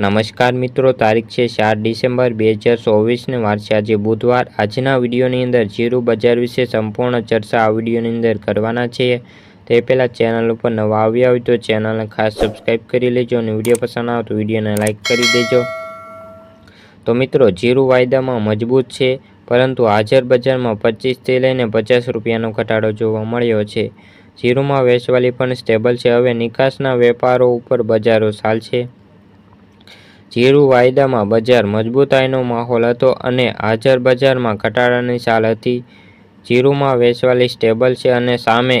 નમસ્કાર મિત્રો, તારીખ છે ચાર ડિસેમ્બર બે હજાર ચોવીસને વાર છે. આજે બુધવાર. આજના વિડીયોની અંદર જીરું બજાર વિશે સંપૂર્ણ ચર્ચા આ વિડીયોની અંદર કરવાના છીએ તે પહેલાં ચેનલ ઉપર નવા આવ્યા હોય તો ચેનલને ખાસ સબસ્ક્રાઈબ કરી લેજો અને વીડિયો પસંદ આવે તો વિડીયોને લાઇક કરી દેજો. તો મિત્રો, જીરું વાયદામાં મજબૂત છે, પરંતુ હાજર બજારમાં પચીસથી લઈને પચાસ રૂપિયાનો ઘટાડો જોવા મળ્યો છે. જીરુમાં વેચવાલી પણ સ્ટેબલ છે. હવે નિકાસના વેપારો ઉપર બજારો ચાલશે જીરું વાયદામાં બજાર મજબૂતાઈનો માહોલ હતો અને હાજર બજારમાં ઘટાડાની ચાલ હતી. જીરુમાં વેચવાલી સ્ટેબલ છે અને સામે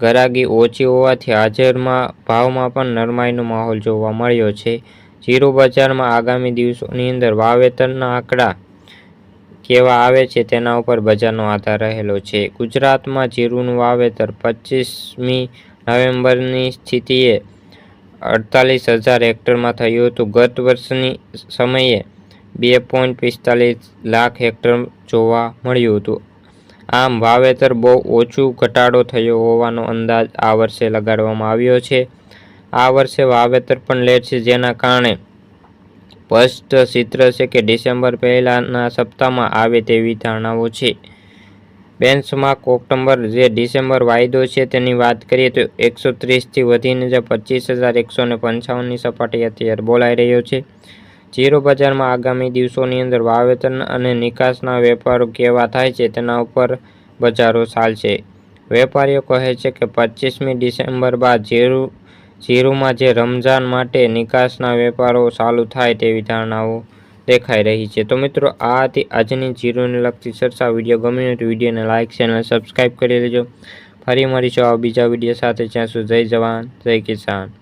ગરાગી ઓછી હોવાથી હાજરમાં ભાવમાં પણ નરમાઈનો માહોલ જોવા મળ્યો છે. જીરુ બજારમાં આગામી દિવસોની અંદર વાવેતરના આંકડા કેવા આવે છે તેના ઉપર બજારનો આધાર રહેલો છે. ગુજરાતમાં જીરુનું વાવેતર પચીસમી નવેમ્બરની સ્થિતિએ અડતાલીસ હજાર હેક્ટરમાં થયું હતું. ગત વર્ષની સમયે બે પોઈન્ટ પિસ્તાલીસ લાખ હેક્ટર જોવા મળ્યું હતું. આમ, વાવેતર બહુ ઓછું ઘટાડો થયો હોવાનો અંદાજ આ વર્ષે લગાડવામાં આવ્યો છે. આ વર્ષે વાવેતર પણ લેટ છે, જેના કારણે સ્પષ્ટ ચિત્ર છે કે ડિસેમ્બર પહેલાના સપ્તાહમાં આવે તેવી ધારણાઓ છે. બેન્ચમાર્ક ઓક્ટોબર જે ડિસેમ્બર વાયદો છે તેની વાત કરીએ તો એકસો ત્રીસથી વધીને જે પચીસ હજાર એકસો ને પંચાવનની સપાટી અત્યારે બોલાઈ રહ્યો છે. જીરો બજારમાં આગામી દિવસોની અંદર વાવેતર અને નિકાસના વેપારો કેવા થાય છે તેના ઉપર બજારો ચાલશે. વેપારીઓ કહે છે કે પચીસમી ડિસેમ્બર બાદ જીરું જીરુમાં જે રમઝાન માટે નિકાસના વેપારો ચાલુ થાય તેવી ધારણાઓ દેખાઈ રહી છે. તો મિત્રો, આ હતી આજની જીરોને લગતી ચર્ચા વીડિયો. ગમ્યો તો વિડીયોને લાઇક ચેનલ સબસ્ક્રાઈબ કરી લેજો. ફરી મળીશું આ બીજા વીડિયો સાથે. જ્યાં સુધી જય જવાન, જય કિસાન.